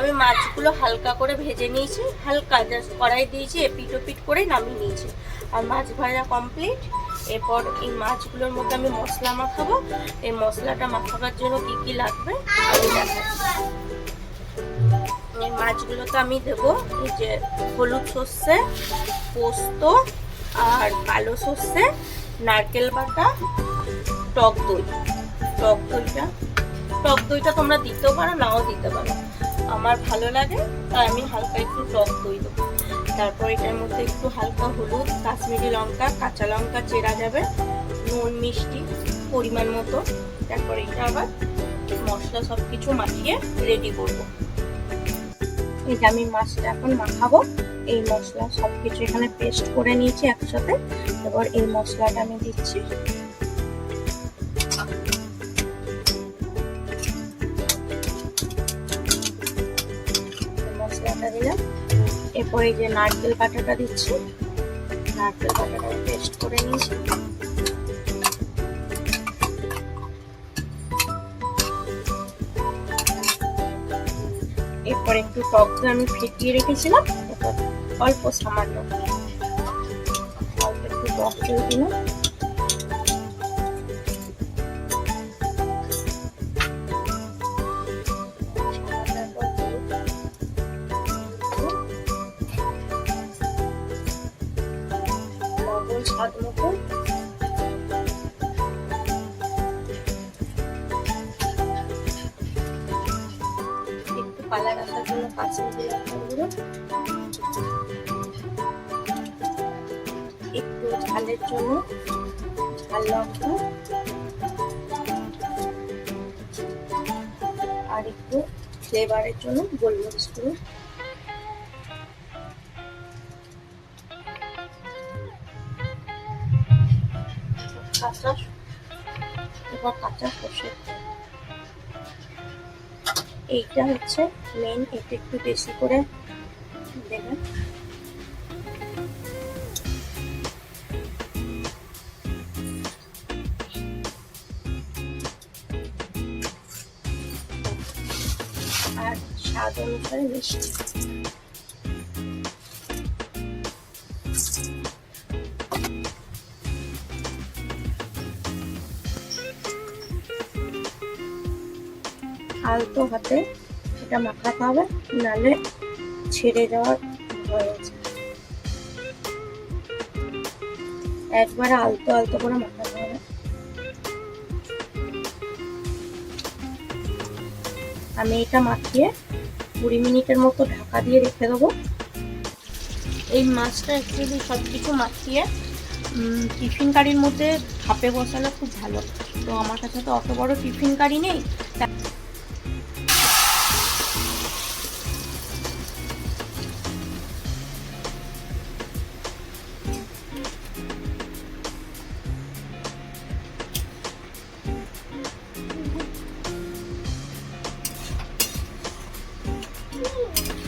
আমি মাছগুলো হালকা করে ভেজে নিয়েছি, হালকা জাস্ট কড়াই দিয়েছি এপিট ওপিট করে নামিয়ে নিয়েছি। আর মাছ ভাজা কমপ্লিট এরপর এই মাছগুলোর মধ্যে আমি মশলা মাখাবো। এই মশলাটা মাখাবার জন্য কি কি লাগবে, আমি এই মাছগুলোতে আমি দেবো এই যে হলুদ সর্ষে, পোস্ত আর কালো সর্ষে, নারকেল বাটা, টক দই। টক দইটা টক দইটা তোমরা দিতেও পারো, নাও দিতে পারো। আমার ভালো লাগে, তাই আমি হালকা একটু টক দই দেবো। তারপর এটার মধ্যে একটু হালকা হলুদ, কাশ্মীরি লঙ্কা, কাঁচা লঙ্কা চেরা যাবে, নুন, মিষ্টি, পরিমাণ মতো। তারপর এটা আবার মশলা সব কিছু মাখিয়ে রেডি করব। যে আমি মাছটা এখন মাখাবো, এই মশলা সব কিছু এখানে পেস্ট করে নিয়েছি একসাথে। এবার এই মশলাটা আমি দিচ্ছি। মশলাটা দিলাম। এরপর যে নারকেল বাটাটা দিচ্ছি, নারকেল বাটাটা পেস্ট করে নিয়েছি। এরপর একটু টক আমি ফেটিয়ে রেখেছিলাম। অল্প সামান্য। অল্প একটু টক দিলাম। স্বাদ একটু কালার আসার জন্য লঙ্কা গুঁড়ো একটু ঝালের জন্য ঝাল লঙ্কা আর একটু ফ্লেভারের জন্য গোলমরিচ গুঁড়ো। কাঁচা এবার কাঁচা সর্ষের এইটা হচ্ছে মেন এটা একটু বেশি করে দেবেন। আর স্বাদ অনুসারে মিষ্টি। আলতো হাতে এটা মাখাতে হবে, নালে ছেড়ে যাওয়ার ভয় আছে একবারে আলতো আলতো করে মাখাতে হবে। আমি এটা মাখিয়ে কুড়ি মিনিটের মতো ঢাকা দিয়ে রেখে দেবো। এই মাছটা অ্যাকচুয়ালি সব কিছু মাখিয়ে টিফিন কারির মধ্যে ভাপে বসালে খুব ভালো। তো আমার কাছে তো অত বড় টিফিন কারি নেই Hey.